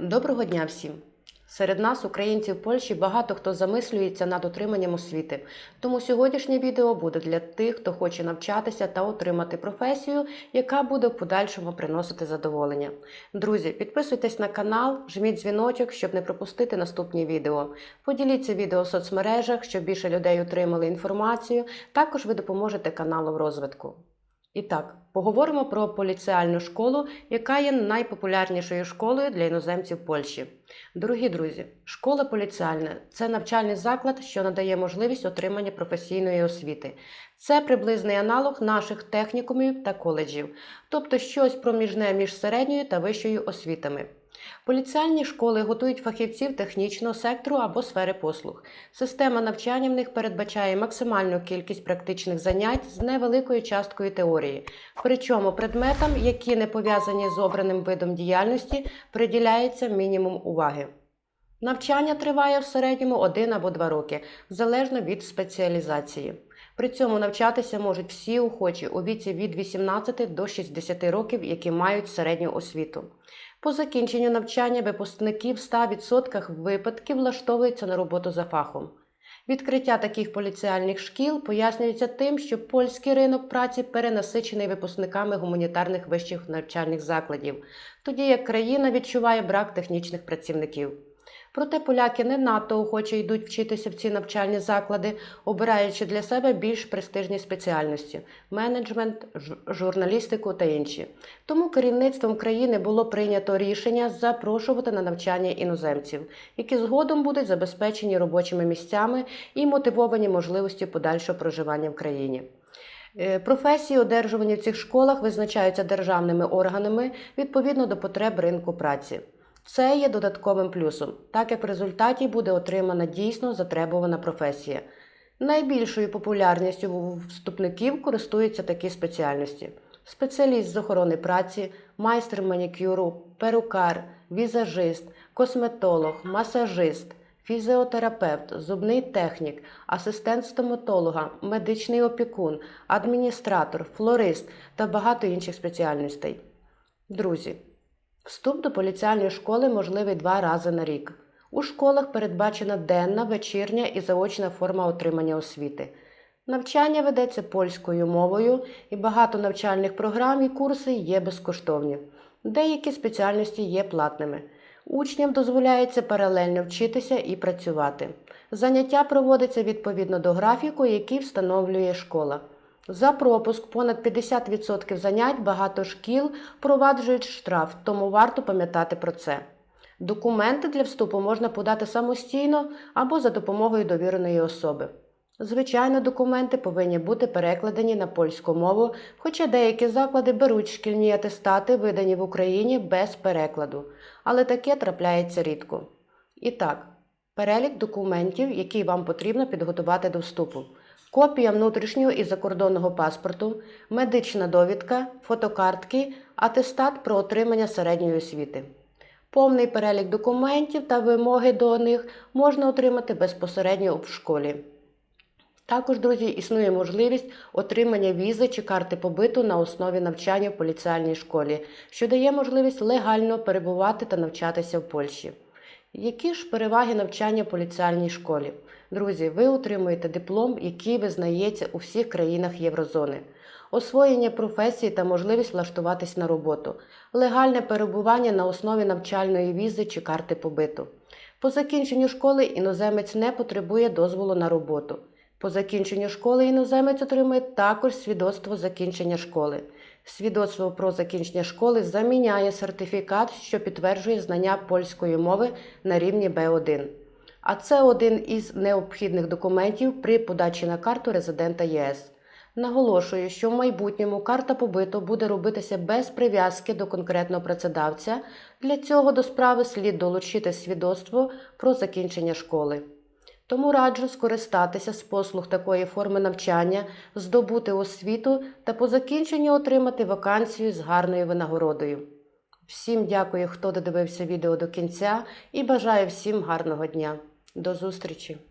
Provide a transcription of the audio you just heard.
Доброго дня всім! Серед нас, українців Польщі, багато хто замислюється над отриманням освіти. Тому сьогоднішнє відео буде для тих, хто хоче навчатися та отримати професію, яка буде в подальшому приносити задоволення. Друзі, підписуйтесь на канал, жміть дзвіночок, щоб не пропустити наступні відео. Поділіться відео в соцмережах, щоб більше людей отримали інформацію. Також ви допоможете каналу в розвитку. І так, поговоримо про поліціальну школу, яка є найпопулярнішою школою для іноземців Польщі. Дорогі друзі, школа поліціальна це навчальний заклад, що надає можливість отримання професійної освіти. Це приблизний аналог наших технікумів та коледжів, тобто щось проміжне між середньою та вищою освітами. Поліціальні школи готують фахівців технічного сектору або сфери послуг. Система навчання в них передбачає максимальну кількість практичних занять з невеликою часткою теорії. Причому предметам, які не пов'язані з обраним видом діяльності, приділяється мінімум уваги. Навчання триває в середньому один або два роки, залежно від спеціалізації. При цьому навчатися можуть всі охочі у віці від 18 до 60 років, які мають середню освіту. По закінченню навчання випускники в 100% випадків влаштовуються на роботу за фахом. Відкриття таких поліціальних шкіл пояснюється тим, що польський ринок праці перенасичений випускниками гуманітарних вищих навчальних закладів, тоді як країна відчуває брак технічних працівників. Проте поляки не надто охоче йдуть вчитися в ці навчальні заклади, обираючи для себе більш престижні спеціальності менеджмент, журналістику та інші. Тому керівництвом країни було прийнято рішення запрошувати на навчання іноземців, які згодом будуть забезпечені робочими місцями і мотивовані можливості подальшого проживання в країні. Е, Професії, одержувані в цих школах, визначаються державними органами відповідно до потреб ринку праці. Це є додатковим плюсом, так як в результаті буде отримана дійсно затребувана професія. Найбільшою популярністю у вступників користуються такі спеціальності: спеціаліст з охорони праці, майстер манікюру, перукар, візажист, косметолог, масажист, фізіотерапевт, зубний технік, асистент стоматолога, медичний опікун, адміністратор, флорист та багато інших спеціальностей. Друзі, Вступ до поліціальної школи можливий два рази на рік. У школах передбачена денна, вечірня і заочна форма отримання освіти. Навчання ведеться польською мовою, і багато навчальних програм і курси є безкоштовні. Деякі спеціальності є платними. Учням дозволяється паралельно вчитися і працювати. Заняття проводиться відповідно до графіку, який встановлює школа. За пропуск понад 50% занять багато шкіл впроваджують штраф, тому варто пам'ятати про це. Документи для вступу можна подати самостійно або за допомогою довіреної особи. Звичайно, документи повинні бути перекладені на польську мову, хоча деякі заклади беруть шкільні атестати, видані в Україні без перекладу, але таке трапляється рідко. І так, перелік документів, які вам потрібно підготувати до вступу. Копія внутрішнього і закордонного паспорту, медична довідка, фотокартки, атестат про отримання середньої освіти. Повний перелік документів та вимоги до них можна отримати безпосередньо в школі. Також, друзі, існує можливість отримання візи чи карти побиту на основі навчання в поліціальній школі, що дає можливість легально перебувати та навчатися в Польщі. Які ж переваги навчання в поліціальній школі? Друзі, ви отримуєте диплом, який визнається у всіх країнах Єврозони, освоєння професії та можливість влаштуватись на роботу, легальне перебування на основі навчальної візи чи карти побиту. По закінченню школи іноземець не потребує дозволу на роботу. По закінченню школи іноземець отримує також свідоцтво закінчення школи. Свідоцтво про закінчення школи заміняє сертифікат, що підтверджує знання польської мови на рівні Б1. А це один із необхідних документів при подачі на карту резидента ЄС. Наголошую, що в майбутньому карта побиту буде робитися без прив'язки до конкретного працедавця. Для цього до справи слід долучити свідоцтво про закінчення школи. Тому раджу скористатися з послуг такої форми навчання, здобути освіту та по закінченню отримати вакансію з гарною винагородою. Всім дякую, хто додивився відео до кінця, і бажаю всім гарного дня. До зустрічі!